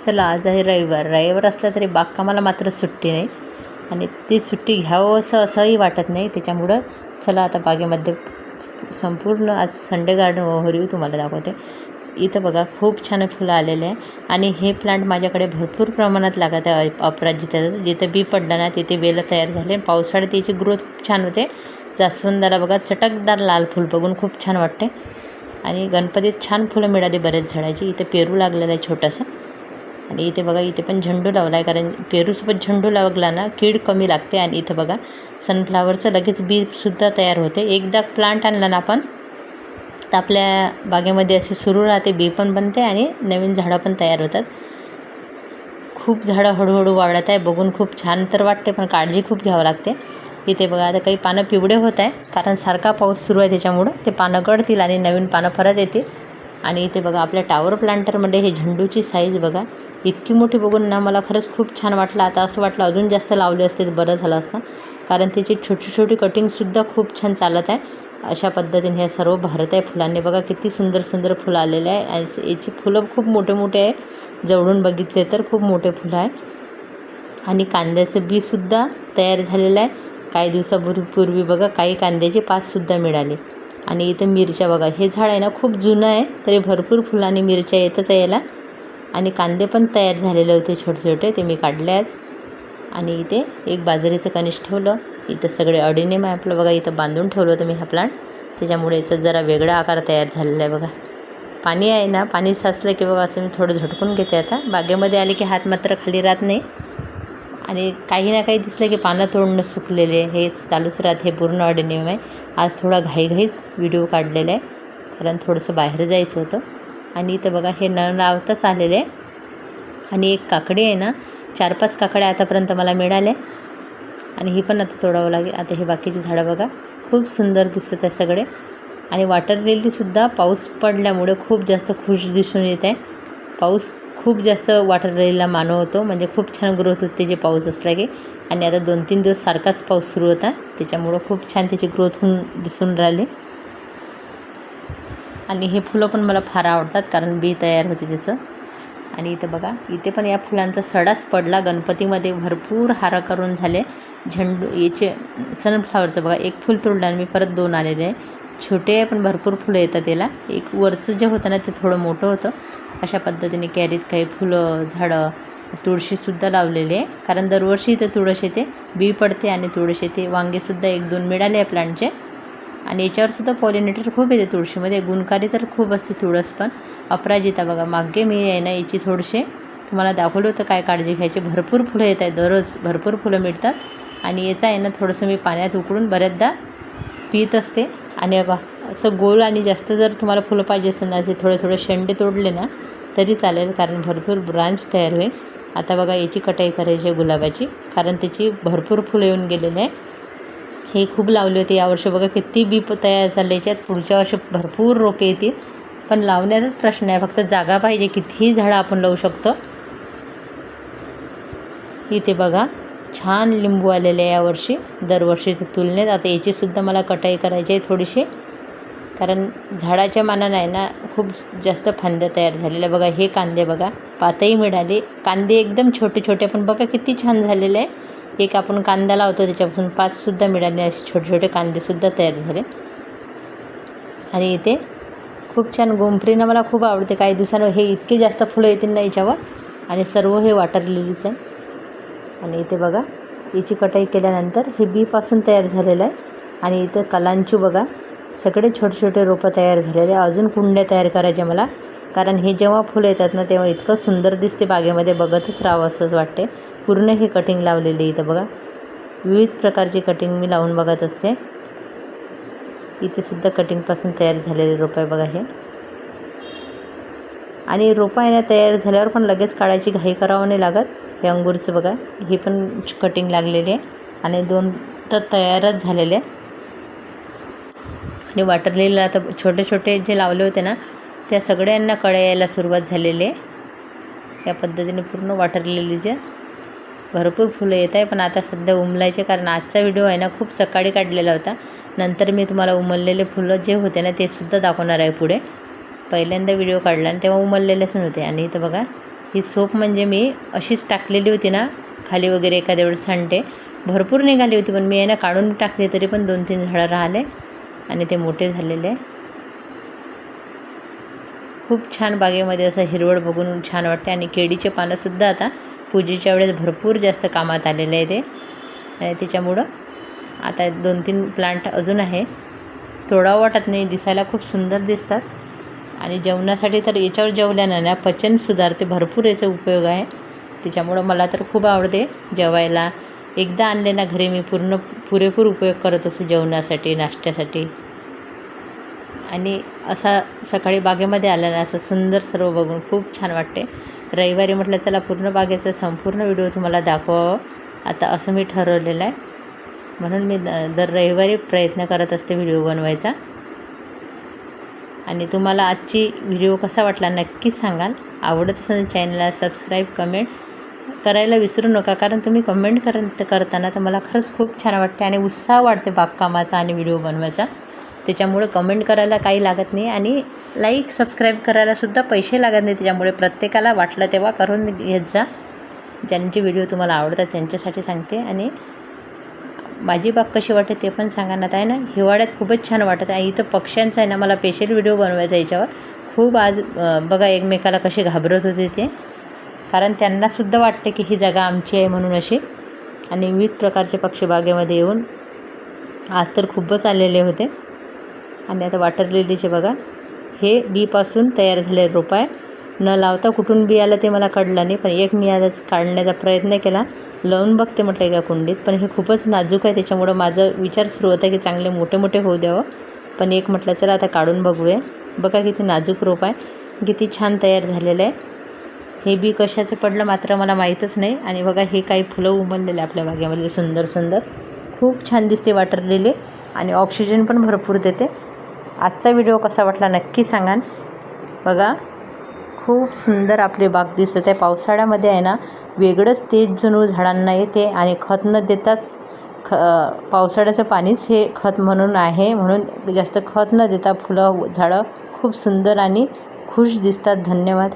चला आज आहे रविवार. रविवार असला तरी बागकामाला मात्र सुट्टी नाही. आणि ती सुट्टी घ्यावं असं असंही वाटत नाही. त्याच्यामुळं चला आता बागेमध्ये संपूर्ण आज संडे गार्डन ओव्हरव्ह्यू तुम्हाला दाखवते. इथं बघा खूप छान फुलं आलेले आहे. आणि हे प्लांट माझ्याकडे भरपूर प्रमाणात लागत आहे. अपराजिताचं जिथं बी पडलं ना तिथे वेलं तयार झाले. पावसाळ्यात त्याची ग्रोथ खूप छान होते. जास्वंदाला बघा चटकदार लाल फूल बघून खूप छान वाटते. आणि गणपतीत छान फुलं मिळाली बरेच झाडाची. इथे पेरू लागलेलं आहे छोटंसं. आणि इथे बघा इथे पण झेंडू लावला आहे कारण पेरूसोबत झेंडू लावला ना कीड कमी लागते. आणि इथं बघा सनफ्लावरचं लगेच बीसुद्धा तयार होते. एकदा प्लांट आणला ना आपण तर आपल्या बागेमध्ये असे सुरू राहते बी पण बनते आणि नवीन झाडं पण तयार होतात. खूप झाडं हळूहळू वाढत आहे बघून खूप छान तर वाटते पण काळजी खूप घ्यावं लागते. इथे बघा आता काही पानं पिवळे होत आहे कारण सारखा पाऊस सुरू आहे त्याच्यामुळं. ते पानं गळतील आणि नवीन पानं परत येतील. आणि इथे बघा आपल्या टावर प्लांटरमध्ये हे झेंडूची साईज बघा इतकी मोठी बघून ना मला खरंच खूप छान वाटलं. आता असं वाटलं अजून जास्त लावले असते तर बरं झालं असतं. कारण त्याची छोटी छोटी कटिंगसुद्धा खूप छान चालत आहे. अशा पद्धतीने ह्या सर्व भरत आहे फुलांनी. बघा किती सुंदर सुंदर फुलं आलेले आहे. आणि याची फुलं खूप मोठे मोठे आहे. जवळून बघितले तर खूप मोठे फुलं आहे. आणि कांद्याचं बीसुद्धा तयार झालेलं आहे. काही दिवसापूर्वी बघा काही कांद्याचे पाचसुद्धा मिळाले. आणि इथं मिरच्या बघा. हे झाड आहे ना खूप जुनं आहे. तरी भरपूर फुलं आणि मिरच्या येतच आहे याला. आणि कांदे पण तयार झालेले होते छोटे छोटे ते मी काढले आज. आणि इथे एक बाजरीचं कणिश ठेवलं. इथं सगळे अडीने आहे आपलं बघा इथं बांधून ठेवलं होतं मी हा प्लांट त्याच्यामुळे याचा जरा वेगळा आकार तयार झालेला आहे बघा. पाणी आहे ना पाणी साचलं की बघा असं मी थोडं झटकून घेते आता. बागेमध्ये आले की हात मात्र खाली राहत नाही. आणि काही ना काही दिसलं की पानं तोडणं सुकलेले हेच चालूच राहत हे पूर्ण ऑडिनियम आहे आज थोडा घाईघाईच व्हिडिओ काढलेला आहे. कारण थोडंसं बाहेर जायचं होतं. आणि इथं बघा हे न लावताच आलेले. आहे आणि एक काकडी आहे ना चार पाच काकड्या आतापर्यंत मला मिळाल्या. आणि ही पण आता तोडावं लागेल. आता हे बाकीची झाडं बघा खूप सुंदर दिसत आहे सगळे. आणि वॉटर लिलीसुद्धा पाऊस पडल्यामुळे खूप जास्त खुश दिसून येत आहे पाऊस खूप जास्त वॉटर लिलीला मानवतो म्हणजे खूप छान ग्रोथ होते जे पाऊस असला की. आणि आता दोन तीन दिवस सारखाच पाऊस सुरू होता. त्याच्यामुळं खूप छान त्याची ग्रोथ होऊन दिसून राहिली. आणि हे फुलं पण मला फार आवडतात कारण बी तयार होते त्याचं. आणि इथं बघा इथे पण या फुलांचा सडाच पडला. गणपतीमध्ये भरपूर हार करून झाले. झेंडू याचे सनफ्लावरचं बघा एक फूल तोडलं आणि मी परत दोन आलेले आहे. छोटे आहे पण भरपूर फुलं येतात त्याला एक वरचं जे होतं ना ते थोडं मोठं होतं. अशा पद्धतीने कॅरीत काही फुलं झाडं तुळशीसुद्धा लावलेली आहे. कारण दरवर्षी इथं तुळस येते बी पडते आणि तुळस येते. वांगेसुद्धा एक दोन मिळाले आहे प्लांटचे आणि याच्यावरसुद्धा पॉलिनेटर खूप येते तुळशीमध्ये. गुणकारी तर खूप असते तुळस पण. अपराजिता बघा मागे मी आहे ना याची थोडीशी तुम्हाला दाखवलं होतं काय काळजी घ्यायची. भरपूर फुलं येत आहेत दररोज. भरपूर फुलं मिळतात. आणि याचं आहे ना थोडंसं मी पाण्यात उकळून बऱ्याचदा पित असते. आणि बा असं गोल आणि जास्त जर तुम्हाला फुलं पाहिजे असेल ना ते थोडे थोडे शेंडे तोडले ना तरी चालेल कारण भरपूर ब्रांच तयार होईल. आता बघा याची कटाई करायची आहे गुलाबाची कारण त्याची भरपूर फुलं येऊन गेलेली आहे. हे खूप लावले होते यावर्षी. बघा किती बी तयार झाले याच्यात. पुढच्या वर्षी भरपूर रोपे येतील. पण लावण्याचाच प्रश्न आहे. फक्त जागा पाहिजे. कितीही झाडं आपण लावू शकतो. इथे बघा छान लिंबू आलेले आहे यावर्षी. दरवर्षीच्या तुलनेत. आता याचीसुद्धा मला कटाई करायची आहे थोडीशी. कारण झाडाच्या मानानं आहे ना खूप जास्त फांद्या तयार झालेल्या. बघा हे कांदे बघा. पातही मिळाली. कांदे एकदम छोटे छोटे पण बघा किती छान झालेले आहे. एक आपण कांदा लावतो त्याच्यापासून पाचसुद्धा मिळाले असे छोटे छोटे कांदेसुद्धा तयार झाले. आणि इथे खूप छान गोमफ्रीनं मला खूप आवडते. काही दिवसांवर हे इतके जास्त फुलं येतील ना याच्यावर. आणि सर्व हे वाटरलेलीच आहे. आणि इथे बघा याची कटाई केल्यानंतर हे बीपासून तयार झालेलं आहे. आणि इथं कलांचू बघा सगळे छोटे छोटे रोपं तयार झालेले अजून कुंड्या तयार करायच्या मला. कारण हे जेव्हा फुलं येतात ना तेव्हा इतकं सुंदर दिसते बागेमध्ये बघतच राहावं असंच वाटते. पूर्ण हे कटिंग लावलेली इथं बघा. विविध प्रकारची कटिंग मी लावून बघत असते. इथे सुद्धा कटिंगपासून तयार झालेले रोपं आहे बघा हे. आणि रोपं आहे ना तयार झाल्यावर पण लगेच काढायची घाई करावं नाही लागत. हे अंगूरचं बघा हे पण कटिंग लागलेली आहे. आणि दोन तर तयारच झालेले आहे. आणि वाटरलेला आता छोटे छोटे जे लावले होते ना त्या सगळ्यांना कळ्या यायला सुरुवात झालेली आहे. या पद्धतीने पूर्ण वाटरलेली जे भरपूर फुलं येत आहे. पण आता सध्या उमलायचे कारण आजचा व्हिडिओ आहे ना खूप सकाळी काढलेला होता. नंतर मी तुम्हाला उमललेले फुलं जे होते ना ते सुद्धा दाखवणार आहे पुढे. पहिल्यांदा व्हिडिओ काढला आणि तेव्हा उमललेलेच नव्हते. आणि इथं बघा ही सोप म्हणजे मी अशीच टाकलेली होती ना खाली वगैरे एखाद्या वेळेस सांडते. भरपूर निघाली होती पण मी आहे ना काढून टाकली तरी पण दोन तीन झाडं राहिले आणि ते मोठे झालेले. आहे खूप छान बागेमध्ये असं हिरवळ बघून छान वाटते. आणि केळीचे पानंसुद्धा आता पूजेच्या वेळेस भरपूर जास्त कामात आलेले आहे ते. आणि त्याच्यामुळं आता दोन तीन प्लांट अजून आहे. थोडा वाटत नाही दिसायला खूप सुंदर दिसतात. आणि जेवणासाठी तर याच्यावर जेवल्यानं ना पचन सुधारते भरपूर याचा उपयोग आहे. त्याच्यामुळं मला तर खूप आवडते जेवायला. एकदा आणले ना घरी मी पूर्ण पुरेपूर उपयोग करत असते जेवणासाठी नाश्त्यासाठी. आणि असा सकाळी बागेमध्ये आलेला असं सुंदर सर्व बघून खूप छान वाटते. रविवारी म्हटलं चला पूर्ण बागेचा संपूर्ण व्हिडिओ तुम्हाला दाखवावं. आता असं मी ठरवलेलं आहे. म्हणून मी द दर रविवारी प्रयत्न करत असते व्हिडिओ बनवायचा. आणि तुम्हाला आजची व्हिडिओ कसा वाटला नक्कीच सांगाल. आवडत असेल चॅनलला सबस्क्राईब कमेंट करायला विसरू नका. कारण तुम्ही कमेंट कर करताना तर मला खरंच खूप छान वाटते आणि उत्साह वाटते बागकामाचा आणि व्हिडिओ बनवायचा. त्याच्यामुळे कमेंट करायला काही लागत नाही आणि लाईक सबस्क्राईब करायलासुद्धा पैसे लागत नाही. त्याच्यामुळे प्रत्येकाला वाटलं तेव्हा करून घेत जा. ज्यांचे व्हिडिओ तुम्हाला आवडतात त्यांच्यासाठी सांगते. आणि माझी बाग कशी वाटते ते पण सांगा ना आहे ना. हिवाळ्यात खूपच छान वाटत आहे. इथं पक्ष्यांचा आहे ना मला स्पेशल व्हिडिओ बनवायचा याच्यावर. खूप आज बघा एकमेकाला कसे घाबरत होते ते. कारण त्यांनासुद्धा वाटते की ही जागा आमची आहे म्हणून अशी. आणि विविध प्रकारचे पक्षी बागेमध्ये येऊन आज तर खूपच आलेले होते. आणि आता वाटर लिलीचे बघा. हे बीपासून तयार झालेले रोप आहे न लावता कुठून बी आलं ते मला कळलं नाही पण एक मी आजच काढण्याचा प्रयत्न केला. लावून बघते म्हटलं एका कुंडीत पण हे खूपच नाजूक आहे. त्याच्यामुळं माझं विचार सुरू होता की चांगले मोठे मोठे होऊ द्यावं. पण एक म्हटलं चला आता काढून बघूया. बघा किती नाजूक रोप आहे किती छान तयार झालेलं आहे. हे बी कशाचं पडलं मात्र मला माहीतच नाही. आणि बघा हे काही फुलं उमललेले आपल्या बागेमध्ये. सुंदर सुंदर. खूप छान दिसते वाटरलेले आणि ऑक्सिजन पण भरपूर देते. आजचा व्हिडिओ कसा वाटला नक्की सांगा बघा खूप सुंदर आपली बाग दिसत आहे. पावसाळ्यामध्ये आहे ना वेगळंच तेज जणू झाडांना येते आणि खत न देताच ख पावसाळ्याचं पाणीच हे खत म्हणून आहे. म्हणून जास्त खत न देता फुलं झाडं खूप सुंदर आणि खुश दिसतात. धन्यवाद.